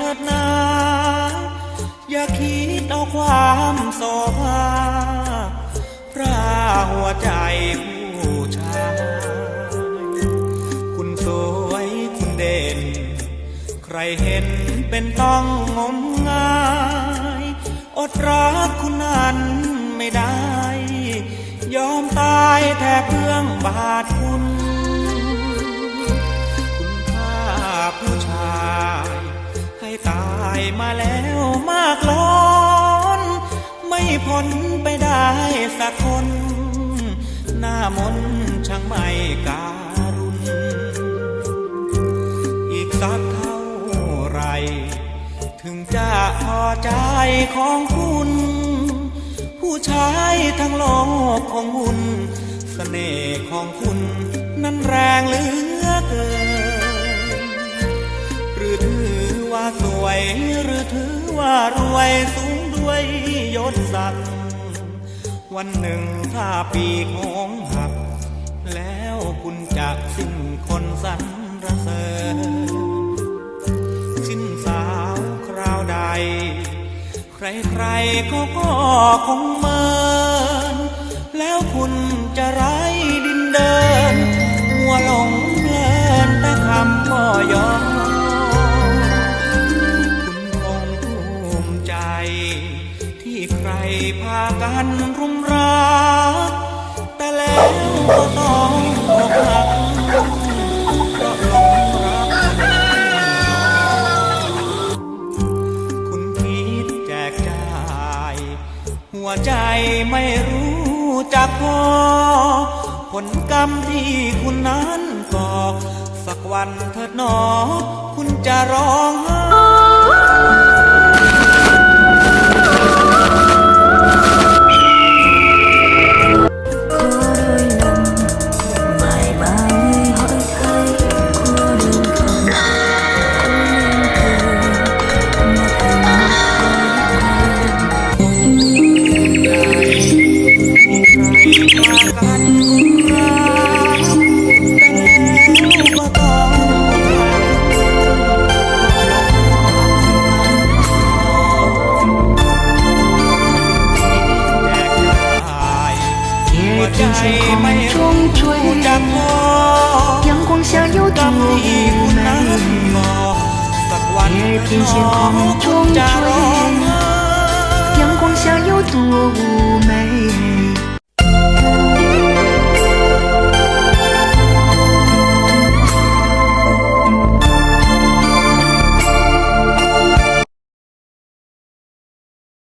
ถิดนา อย่าคิดเอาความโศภาพระหัวใจผู้ชายคุณสวยคุณเด่น ใครเห็นเป็นต้องงมงาย อดรักคุณนั้นไม่ได้ ยอมตายแทบเพื่องบาท มาแล้วมากล้น ไม่พ้นไปได้สักคน หน้ามนช่างไม่การุณ อีกสักเท่าไหรถึงจะพอใจของคุณ ผู้ชายทั้งโลกของคุณเสน่ห์ของคุณนั้นแรงเหลือารวยสูงด้วยยศศักดิ์วันหนึ่งถ้าปีกโงหัก แล้วคุณจะสิ้นคนสรรเสริญสิ้นสาวคราวใด ใครๆก็ก็คงเมิน แล้วคุณจะร้ดิน ที่ใครพากันรุมรักแต่แล้วก็ต้องอกหักเพราะหลงรักคุณคิดแจกจ่าย หัวใจไม่รู้จักพอ ผลกรรมที่คุณนั้นก่อสักวันเถิดหนอ คุณจะร้องไห้ 天线空中追，阳光下有多无。